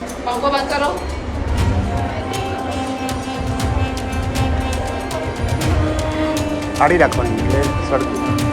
પંખો બંધ કરો આડી રાખવાની એટલે સળગી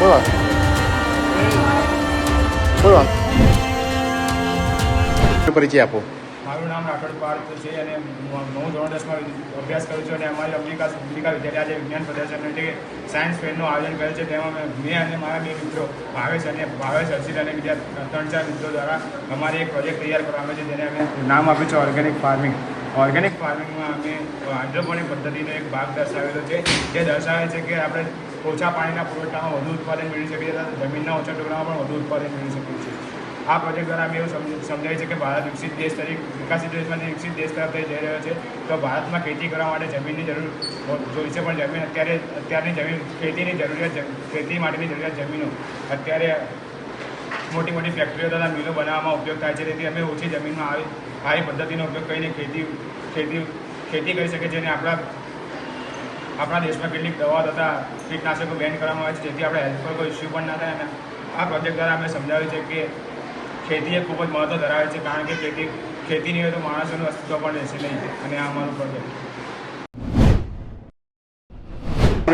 કોઈ વાત પરિચય આપો. મારું નામ રાઠોડ પાર્થ છે અને હું ધોરણ દસમાં અભ્યાસ કરું છું અને અમારી અંબિકા અંબિકા વિદ્યાલય આજે વિજ્ઞાન પ્રદર્શન એટલે સાયન્સ ફેરનું આયોજન કર્યું છે. તેમાં મેં અને મારા બે મિત્રો ભાવેશ અને ભાવેશ હર્ષિત અને બીજા ત્રણ ચાર મિત્રો દ્વારા અમારે એક પ્રોજેક્ટ તૈયાર કરવામાં છે, જેને અમે નામ આપ્યું છે ઓર્ગેનિક ફાર્મિંગ ઓર્ગેનિક ફાર્મિંગમાં અમે હાઇડ્રોપોનિક પદ્ધતિનો એક ભાગ દર્શાવેલો છે, જે દર્શાવે છે કે આપણે ઓછા પાણીના પુરવઠામાં વધુ ઉત્પાદન મેળવી શકીએ તથા જમીનના ઓછા ટુકડામાં પણ વધુ ઉત્પાદન મેળવી શકીએ છીએ આ પ્રોજેક્ટ દ્વારા અમે એવું સમજ- સમજાય છે કે ભારત વિકસિત દેશ તરીકે, વિકાસિત દેશમાંથી વિકસિત દેશ તરફ જઈ રહ્યો છે. તો ભારતમાં ખેતી કરવા માટે જમીનની જરૂર, જોઈ છે પણ જમીન અત્યારે, અત્યારની જમીન, ખેતીની જરૂરિયાત ખેતી માટેની જરૂરિયાત જમીનો. અત્યારે મોટી મોટી ફેક્ટરીઓ તથા મિલો બનાવવામાં ઉપયોગ થાય છે. તેથી અમે ઓછી જમીનમાં આવી આવી પદ્ધતિનો ઉપયોગ કરીને ખેતી ખેતી ખેતી કરી શકીએ છીએ અને આપણા આપણા દેશમાં કેટલીક દવા તથા કીટનાશકો બેન કરવામાં આવે છે, જેથી આપણે હેલ્થ પર કોઈ ઇસ્યુ પણ ના થાય. અને આ પ્રોજેક્ટ દ્વારા અમે સમજાવ્યું છે કે ખેતી એ ખૂબ જ મહત્ત્વ ધરાવે છે, કારણ કે ખેતી ખેતી નહીં હોય તો માણસોનું અસ્તિત્વ પણ રહેશે નહીં. અને આ અમારું પ્રોજેક્ટ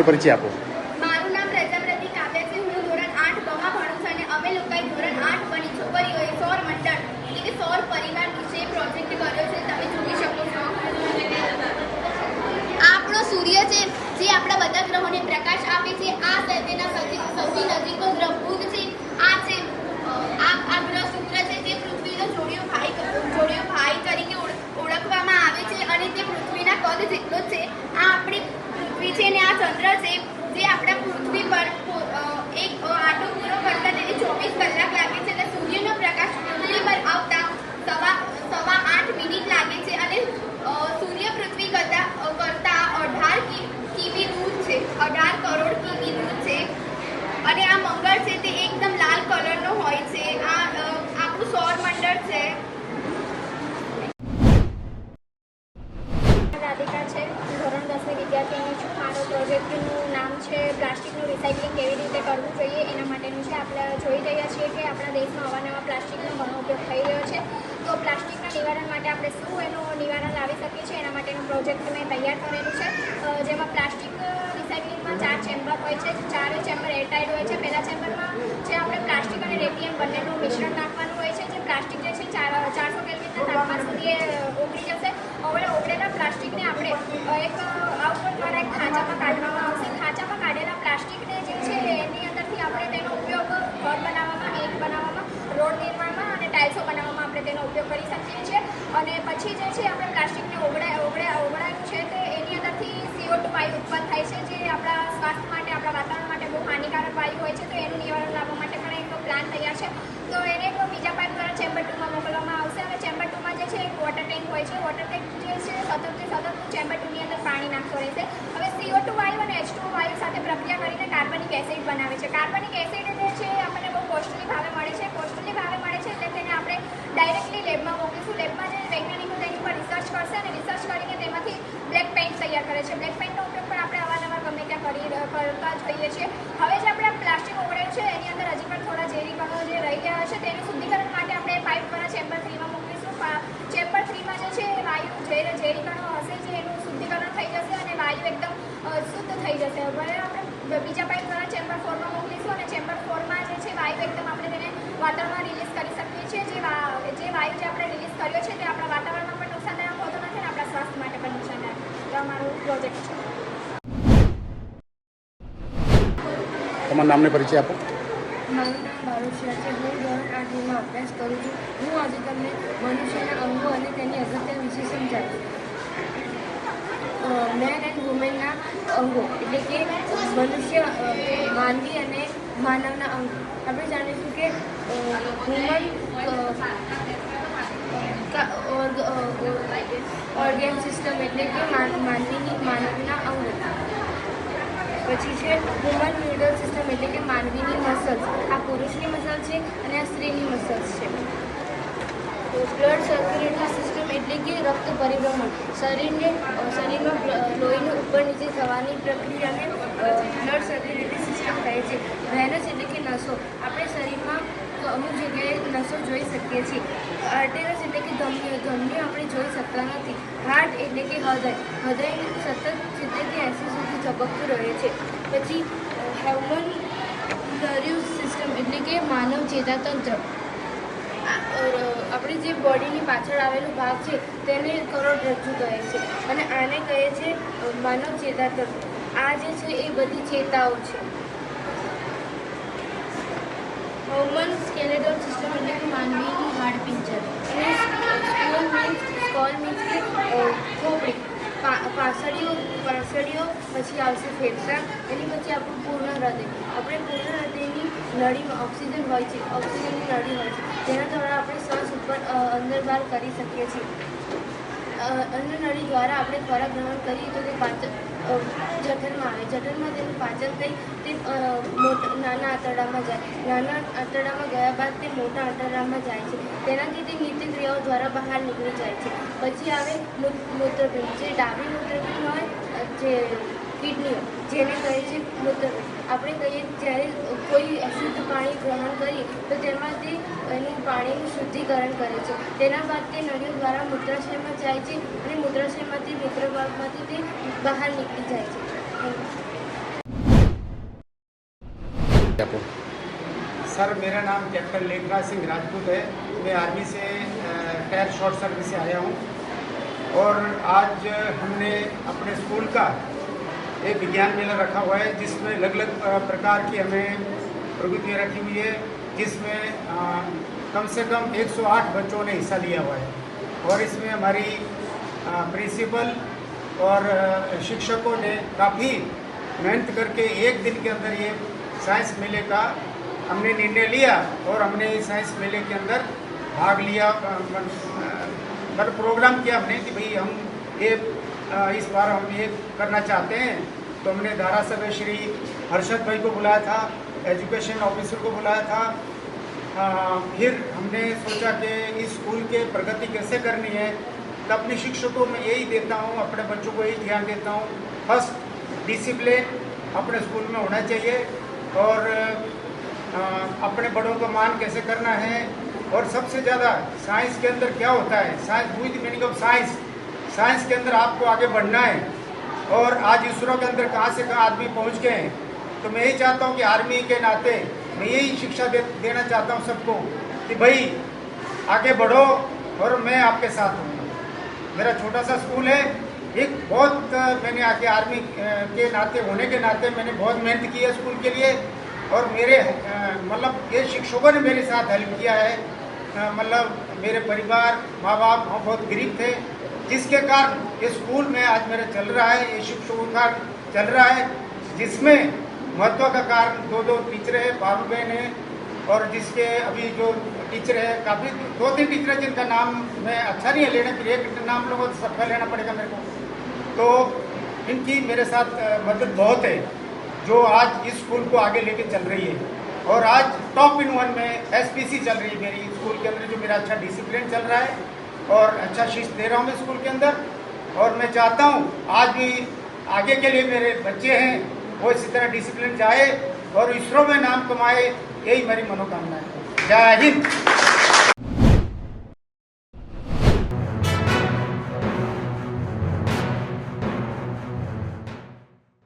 પરિચય આપો મારું નામ પ્રજાપ્રતિ કાવ્ય છે હું ધોરણ આઠ બમાં ભણું છું અને અમે લોકોએ ધોરણ આઠ બની છોકરીઓએ સૌર મંડળ એટલે કે સૌર પરિવાર વિશે પ્રોજેક્ટ કર્યો છે તમે જોઈ શકો છો આ આપણો સૂર્ય છે જે આપણા બધા ગ્રહોને પ્રકાશ આપે છે આ છે તેના સૌથી સૌથી નજીકનો ગ્રહ બુધ છે આ છે અ, આ આ ગ્રહ શુક્ર છે જે પૃથ્વીનો જોડિયો ભાઈ જોડિયો ભાઈ તરીકે ઓળ- ઓળખવામાં આવે છે અને તે પૃથ્વીના કદ જેટલો છે, આ આપણી પૃથ્વી છે અને આ ચંદ્ર છે, જે આપણા પૃથ્વી પર એક આટો પૂરો કરતા તેને ચોવીસ કલાક લાગે છે અને સૂર્યનો પ્રકાશ પૃથ્વી પર આવતા સવા સવા આઠ મિનિટ લાગે છે અને સૂર્ય પૃથ્વી કરતા કરતા અઢાર કિમી દૂર છે, અઢાર કરોડ કિમી દૂર છે. અને આ મંગળ છે તે એકદમ લાલ કલરનો હોય છે. આ આપણું સૌર મંડળ છે. રિસાયકલિંગ કેવી રીતે કરવું જોઈએ એના માટેનું છે. આપણે જોઈ રહ્યા છીએ કે આપણા દેશમાં અવાનવા પ્લાસ્ટિકનો ઘણો ઉપયોગ થઈ રહ્યો છે. તો પ્લાસ્ટિકના નિવારણ માટે આપણે શું એનું નિવારણ લાવી શકીએ છીએ એના માટેનું પ્રોજેક્ટ મેં તૈયાર કરેલું છે. જેમાં પ્લાસ્ટિક રિસાયકલિંગમાં ચાર ચેમ્બર હોય છે. ચારે ચેમ્બર એરટાઈટ હોય છે. પહેલા ચેમ્બરમાં જે આપણે પ્લાસ્ટિક અને રેડિયમ બંનેનું મિશ્રણ નાખવાનું હોય છે. જે પ્લાસ્ટિક જે છે ચાર, ચારસો કેલ્વિનના તાપમાન સુધી ઓગળી જશે. હવે ઓગળેલા પ્લાસ્ટિકને આપણે એક આઉટપુટ દ્વારા એક ખાંચામાં કાઢવામાં આવશે. ખાંચામાં પ્લાસ્ટિકને જે છે એની અંદરથી આપણે તેનો ઉપયોગ ઘર બનાવવામાં, એક બનાવવામાં, રોડ નિર્માણમાં અને ટાઇલ્સો બનાવવામાં આપણે તેનો ઉપયોગ કરી શકીએ છીએ. અને પછી જે છે, આપણે પ્લાસ્ટિકને ઓગળાય ઓગળ્યા ઓગળાયું છે, તે એની અંદરથી સીઓ ટુ વાયુ ઉત્પન્ન થાય છે, જે આપણા સ્વાસ્થ્ય માટે આપણા વાતાવરણ માટે બહુ હાનિકારક વાયુ હોય છે તો એનું નિવારણ લાવવા માટે પણ એક પ્લાન તૈયાર છે તો એને એક બીજા પાઇપ દ્વારા ચેમ્બર ટુમાં મોકલવામાં આવશે અને ચેમ્બર ટુમાં જે છે એક વોટર ટેન્ક હોય છે વોટર ટેન્ક જે છે સતત સતત ચેમ્બર ટુની અંદર પાણી નાખતો રહેશે હવે સીઓ ટુ વાયુ અને એચ ટુ વાયુ સાથે પ્રક્રિયા કરીને કાર્બનિક એસિડ બનાવે છે કાર્બનિક એસિડ જે છે આપણને બહુ કોસ્ટલી ભાવે મળે છે કોસ્ટલી ભાવે મળે છે એટલે તેને આપણે ડાયરેક્ટલી લેબમાં મોકલીશું લેબમાં જે વૈજ્ઞાનિકો તેની પર રિસર્ચ કરશે અને રિસર્ચ કરીને તેમાંથી બ્લેક પેઇન્ટ તૈયાર કરે છે બ્લેક પેઇન્ટનો ઉપયોગ પણ આપણે અવારનવાર ગમે ત્યાં કરી જોઈએ છીએ. હવે જે આપણે પ્લાસ્ટિક ઓગળેલું છે, એની અંદર હજી પણ થોડા ઝેરી કણો જે રહી ગયા છે તેનું શુદ્ધિકરણ માટે આપણે પાઇપ દ્વારા ચેમ્બર થ્રીમાં મોકલીશું ચેમ્બર થ્રીમાં જે છે, એ વાયુ ઝેર ઝેરી કણો હશે, જે એનું શુદ્ધિકરણ થઈ જશે અને વાયુ એકદમ શુદ્ધ થઈ જશે. હવે આપણે બીજા પાઇપ દ્વારા ચેમ્બર ફોરમાં મોકલીશું અને ચેમ્બર ફોરમાં જે છે, વાયુ એકદમ આપણે તેને વાતાવરણમાં રિલીઝ કરી શકીએ છીએ. જે જે વાયુ જે આપણે રિલીઝ કર્યો છે, તે આપણા વાતાવરણમાં પણ નુકસાનદાયક હોતો નથી અને આપણા સ્વાસ્થ્ય માટે પણ નુકસાનદાયક. તો અમારું પ્રોજેક્ટ છે. તમારું નામને પરિચય આપો. મારું નામ છે. હું ધોરણ આઠમાં અભ્યાસ કરું છું. હું આજે તમને મનુષ્યના અંગો અને તેની અગત્ય વિશે મેન એન્ડ વુમેનના અંગો, એટલે કે મનુષ્ય માનવી અને માનવના અંગો. આપણે જાણીશું કે હ્યુમન ઓર્ગેન સિસ્ટમ એટલે કે માન- માનવીની, માનવના અંગો. પછી છે હ્યુમન ન્યુરલ સિસ્ટમ એટલે કે માનવીની મસલ્સ આ પુરુષની મસલ છે અને આ સ્ત્રીની મસલ્સ છે. બ્લડ સર્ક્યુલેટરી સિસ્ટમ એટલે કે રક્ત પરિભ્રમણ. શરીરને શરીરમાં લોહીનું ઉપર નીચે થવાની પ્રક્રિયાને બ્લડ સર્ક્યુલેટરી સિસ્ટમ કહે છે. વેનસ એટલે કે નસો. આપણે શરીરમાં અમુક જગ્યાએ નસો જોઈ શકીએ છીએ. આર્ટેરસ એટલે કે ધમની ધમની આપણે જોઈ શકતા નથી. હાર્ટ એટલે કે હૃદય. હૃદય સતત સિત્તેરથી એંસી ધબકતું રહે છે. પછી હ્યુમન નર્વ સિસ્ટમ એટલે કે માનવ ચેતાતંત્ર. આપણી જે બોડીની પાછળ આવેલો ભાગ છે, તેને કરોડરજ્જુ કહે છે અને આને કહે છે માનવ ચેતાતંત્ર. આ જે છે, એ બધી ચેતાઓ છે. હ્યુમન સ્કેલેટલ સિસ્ટમ એટલે માનવીની હાડપિંજર પછી આવશે ફેફસા એની પછી આપણું પૂર્ણ હૃદય. આપણે પૂર્ણ હૃદયની નળીમાં ઓક્સિજન હોય છે ઓક્સિજનની નળી હોય છે તેના દ્વારા આપણે શ્વાસ ઉપર અંદર બહાર કરી શકીએ છીએ. અ, અન્ન નળી દ્વારા આપણે ખોરાક ગ્રહણ કરીએ તો તે પાચન જઠરમાં આવે. જઠરમાં તેનું પાચન થઈ તે નાના આંતરડામાં જાય. નાના આંતરડામાં ગયા બાદ તે મોટા આંતરડામાં જાય છે. તેનાથી તે નિત્ય ક્રિયાઓ દ્વારા બહાર નીકળી જાય છે. પછી આવે મૂત્રપિંડ. જે ડાબી મૂત્રપિંડ હોય જે કિડનીઓ જેને કહે છે મૂત્રપિંડ આપણે કહીએ જ્યારે કોઈ અશુદ્ધ પાણી ગ્રહણ કરીએ તો તેમાં તે એનું પાણીનું શુદ્ધિકરણ કરે છે તેના બાદ તે નળીઓ દ્વારા મૂત્રાશયમાં જાય છે અને મૂત્રાશયમાંથી મૂત્રભાગમાંથી તે બહાર નીકળી જાય છે આપો सर मेरा नाम कैप्टन लेखराज सिंह राजपूत है मैं आर्मी से टायर शॉर्ट सर्विस से आया हूँ और आज हमने अपने स्कूल का एक विज्ञान मेला रखा हुआ है, जिसमें अलग अलग प्रकार की हमें प्रवृत्तियाँ रखी हुई है, जिसमें कम से कम 108 बच्चों ने हिस्सा लिया हुआ है। और इसमें हमारी प्रिंसिपल और शिक्षकों ने काफ़ी मेहनत करके एक दिन के अंदर ये साइंस मेले का हमने निर्णय लिया और हमने इस साइंस मेले के अंदर भाग लिया मन- मतलब प्रोग्राम किया हमने कि भाई हम ये इस बार हम ये करना चाहते हैं। तो हमने धारासभ्य श्री हर्षद भाई को बुलाया था एजुकेशन ऑफिसर को बुलाया था। अ, फिर हमने सोचा कि इस स्कूल के प्रगति कैसे करनी है तो अपने शिक्षकों में यही देता हूँ अपने बच्चों को यही ध्यान देता हूँ। फ़र्स्ट डिसिप्लिन अपने स्कूल में होना चाहिए और अ, अपने बड़ों का मान कैसे करना है और सबसे ज़्यादा साइंस के अंदर क्या होता है? Science with meaning of science science के अंदर आपको आगे बढ़ना है। और आज इसरो के अंदर कहाँ से कहाँ आदमी पहुँच गए हैं तो मैं यही चाहता हूँ कि आर्मी के नाते मैं यही शिक्षा दे, देना चाहता हूँ सबको कि भाई आगे बढ़ो और मैं आपके साथ हूँ। मेरा छोटा सा स्कूल है एक बहुत मैंने आके आर्मी के नाते होने के नाते मैंने बहुत मेहनत की है स्कूल के लिए और मेरे मतलब ये शिक्षकों ने मेरे साथ हेल्प किया है। मतलब मेरे परिवार माँ बाप बहुत गरीब थे जिसके कारण स्कूल में आज मेरा चल रहा है, ये शिक्षकों का चल रहा है, जिसमें महत्व का कारण दो दो टीचर है, बाबू बहन है, और जिसके अभी जो टीचर है, काफ़ी दो तीन टीचर है जिनका नाम मैं अच्छा नहीं है लेने फिर एक नाम लोगों को सबका लेना पड़ेगा मेरे को। तो इनकी मेरे साथ मदद बहुत है, जो आज इस स्कूल को आगे लेके चल रही है। और आज टॉप इन वन में एसपीसी चल रही है मेरी स्कूल के अंदर, जो मेरा अच्छा डिसिप्लिन चल रहा है। और अच्छा शीश दे रहा हूँ मैं स्कूल के अंदर। और मैं चाहता हूँ, आज भी आगे के लिए मेरे बच्चे हैं, वो इसी तरह डिसिप्लिन जाए और इसरो में नाम कमाए, यही मेरी मनोकामना है। जय हिंद।